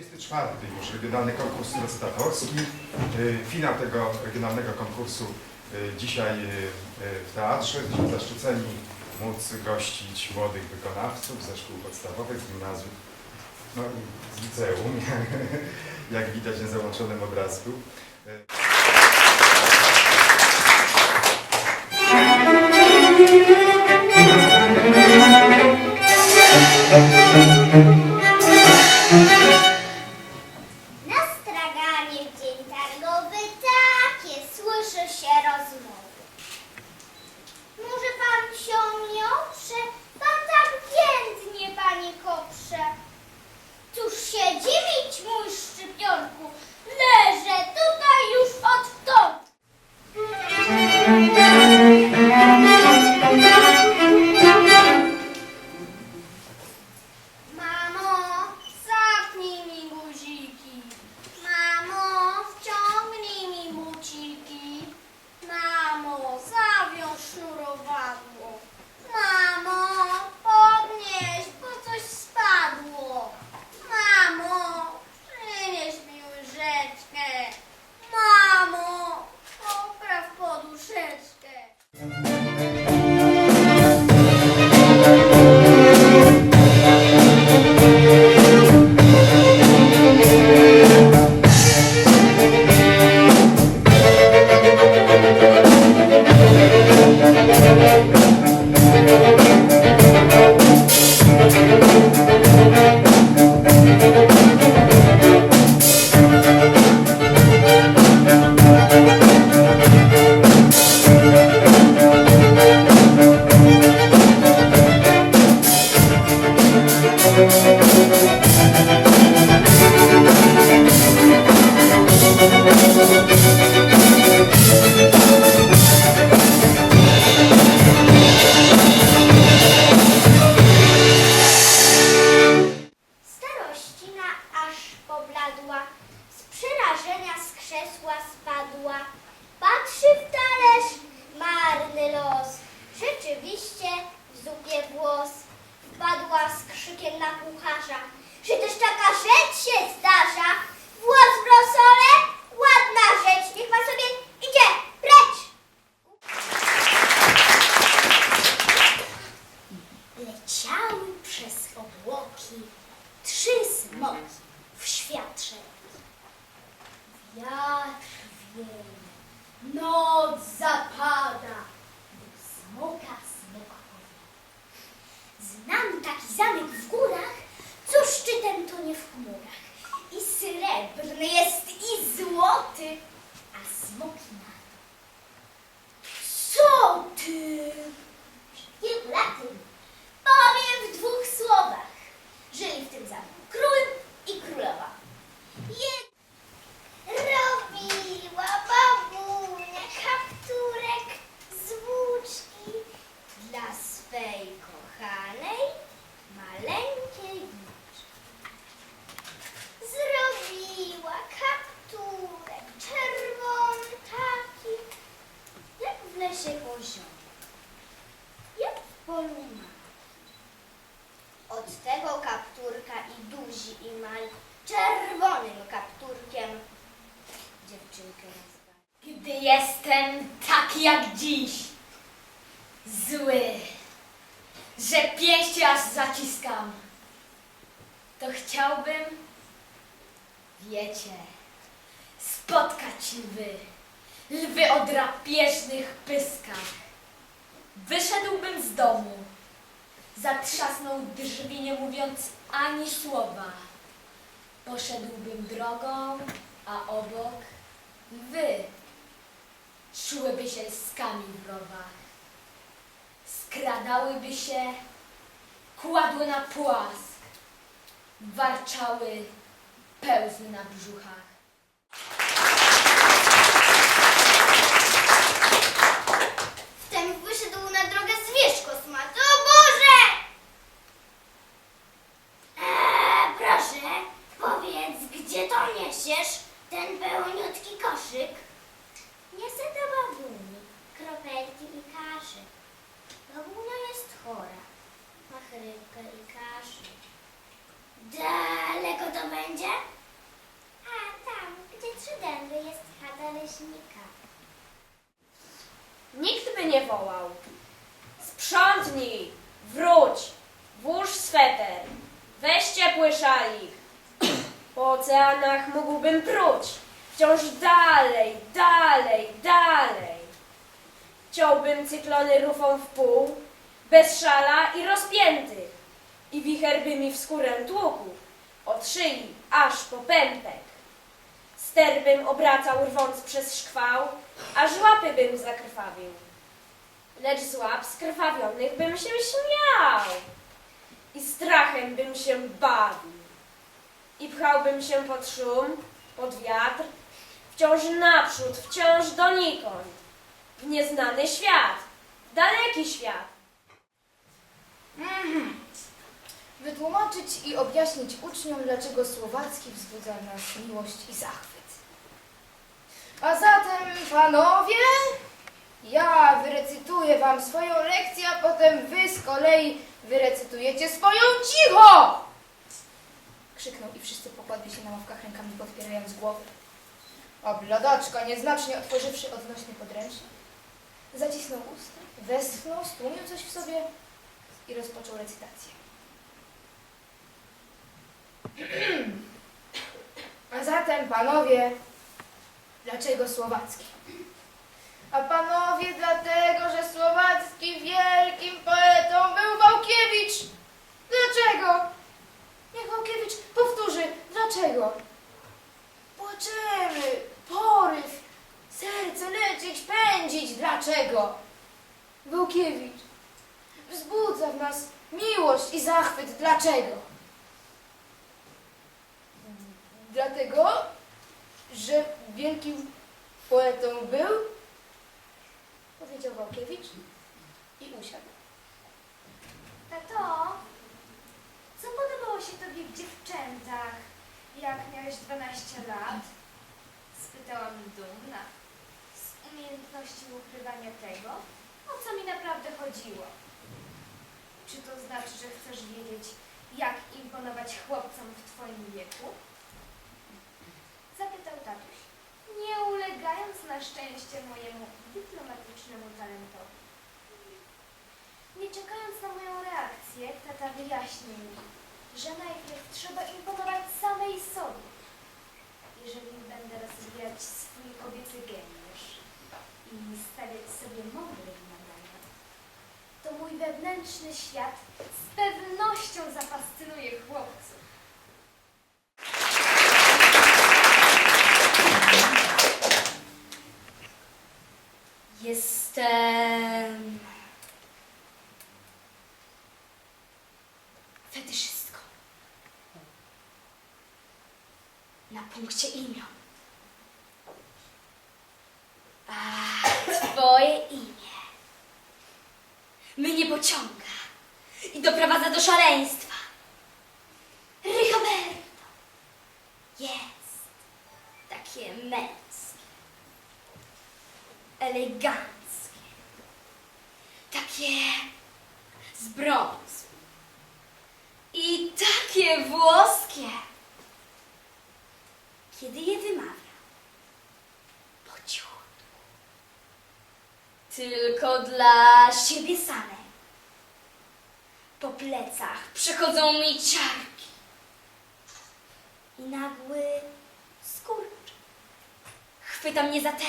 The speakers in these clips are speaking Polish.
34 już Regionalny Konkurs Recytatorski. Y, Finał tego regionalnego konkursu y, dzisiaj y, w teatrze. Jesteśmy zaszczyceni móc gościć młodych wykonawców ze szkół podstawowych, z gimnazjów, no z liceum, jak widać na załączonym obrazku. 雪球。Rzeczywiście w zupie włos. Wpadła z krzykiem na kucharza, że też taka rzecz się zdarza. Włos w rosole, ładna rzecz, niech pan sobie idzie precz. Leciały przez obłoki trzy smoki w świat szeroki. Wiatr wieje, noc zapada, smoka smok powiada. Znam taki zamek w górach, co szczytem to nie w chmurach. I srebrny jest, i złoty, a smoki na to. Co ty? Kilku laty powiem w dwóch słowach. Zamku król i królowa. Jed... Robiła babunia kapturek z włóczki dla swej kochanej maleńkiej wnuczki. Zrobiła kapturek czerwony taki, jak w lesie poziom, jak w polu. Od tego kapturka i duzi i mali czerwonym kapturkiem dziewczynkę. Gdy jestem taki jak dziś, zły, że pięści aż zaciskam, to chciałbym, wiecie, spotkać lwy, lwy o drapieżnych pyskach. Wyszedłbym z domu, zatrzasnął drzwi nie mówiąc ani słowa. Poszedłbym drogą, a obok Lwy szłyby się z kami w rowach, skradałyby się, kładły na płask, warczały, pełzły na brzuchach. Wciąż dalej, dalej, dalej. Ciąłbym cyklony rufą w pół, bez szala i rozpięty. I wicher by mi w skórę tłukł, od szyi aż po pępek. Ster bym obracał rwąc przez szkwał, aż łapy bym zakrwawił. Lecz z łap skrwawionych bym się śmiał i strachem bym się bawił. I pchałbym się pod szum, pod wiatr, wciąż naprzód, wciąż donikąd, w nieznany świat, w daleki świat. Wytłumaczyć i objaśnić uczniom, dlaczego słowacki wzbudza nas miłość i zachwyt. A zatem, panowie, ja wyrecytuję wam swoją lekcję, a potem wy z kolei wyrecytujecie swoją cicho! Krzyknął i wszyscy pokładli się na ławkach rękami podpierając głowy. A bladaczka, nieznacznie otworzywszy odnośny podręcznik, zacisnął usta, westchnął, stłumił coś w sobie i rozpoczął recytację. A zatem, panowie, dlaczego słowacki? A panowie, dlatego, że słowacki wielkim poetą był Wałkiewicz. Dlaczego? Niech Wałkiewicz powtórzy, dlaczego? Płaczemy, poryw, serce lecieć, pędzić, dlaczego? Wałkiewicz wzbudza w nas miłość i zachwyt, dlaczego? Dlatego, że wielkim poetą był, powiedział Wałkiewicz i usiadł. Tato, co podobało się tobie w dziewczętach, jak miałeś 12 lat? Spytałam dumna, z umiejętności ukrywania tego, o co mi naprawdę chodziło. Czy to znaczy, że chcesz wiedzieć, jak imponować chłopcom w twoim wieku? Zapytał tatuś, nie ulegając na szczęście mojemu dyplomatycznemu talentowi. Nie czekając na moją reakcję, tata wyjaśnił mi, że najpierw trzeba imponować samej sobie. Jeżeli będę rozwijać swój kobiecy geniusz i stawiać sobie mądre wymagania, to mój wewnętrzny świat z pewnością zafascynuje chłopców. Jestem fetyszystką. Na punkcie imion. A twoje imię mnie pociąga i doprowadza do szaleństwa. Rigoberto jest takie męskie eleganckie, takie z brązu i takie włoskie. Kiedy je wymawiam, po cichutku, tylko dla siebie samej, po plecach przechodzą mi ciarki. I nagły skurcz chwyta mnie za te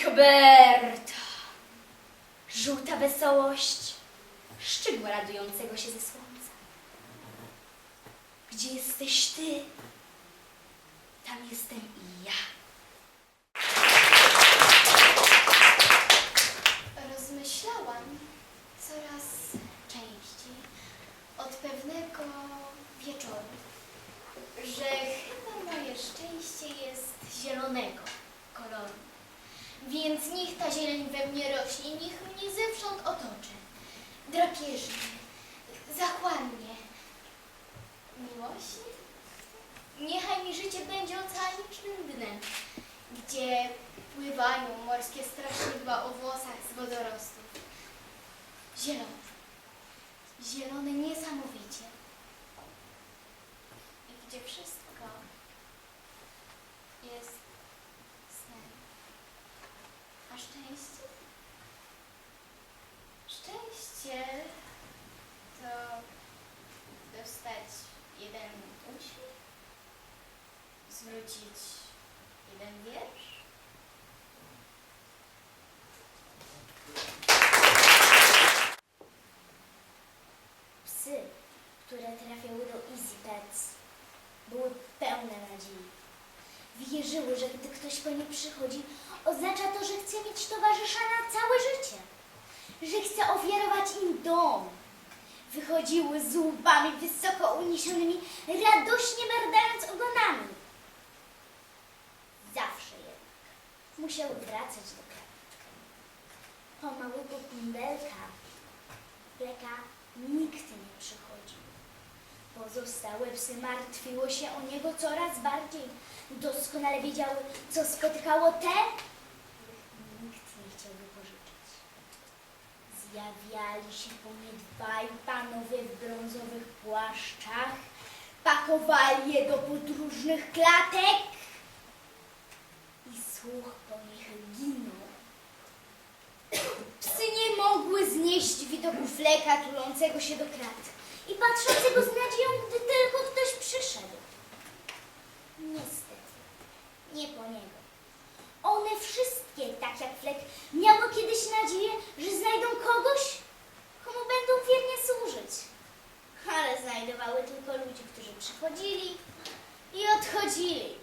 Rigoberto! Żółta wesołość szczygła radującego się ze słońca. Gdzie jesteś ty, tam jestem i ja. Rozmyślałam coraz częściej od pewnego wieczoru, że chyba moje szczęście jest zielonego koloru. Więc niech ta zieleń we mnie rośnie, niech mnie zewsząd otoczy. Drapieżnie, zachłannie, miłośnie. Niechaj mi życie będzie oceanicznym dnem, gdzie pływają morskie straszydła o włosach z wodorostów. Zielone. Zielone niesamowicie. I gdzie wszystko jest szczęście? Szczęście to dostać jeden uśmiech, zwrócić jeden wiersz. Psy, które trafiały do Easy Pets, były pełne nadziei. Wierzyły, że gdy ktoś po nie przychodzi, oznacza to, że chce mieć towarzysza na całe życie, że chce ofiarować im dom. Wychodziły z łbami wysoko uniesionymi, radośnie merdając ogonami. Zawsze jednak musiały wracać do kraju. Po małego kundelka Leka nikt nie przychodził. Pozostałe psy martwiły się o niego coraz bardziej. Doskonale wiedziały, co spotkało te, których nikt nie chciał wypożyczyć. Zjawiali się po nie dwaj panowie w brązowych płaszczach, pakowali je do podróżnych klatek i słuch po nich ginął. Psy nie mogły znieść widoku fleka tulącego się do krat i patrzącego z nadzieją, gdy tylko ktoś przyszedł. Niestety, nie po niego. One wszystkie, tak jak flek, miały kiedyś nadzieję, że znajdą kogoś, komu będą wiernie służyć. Ale znajdowały tylko ludzi, którzy przychodzili i odchodzili.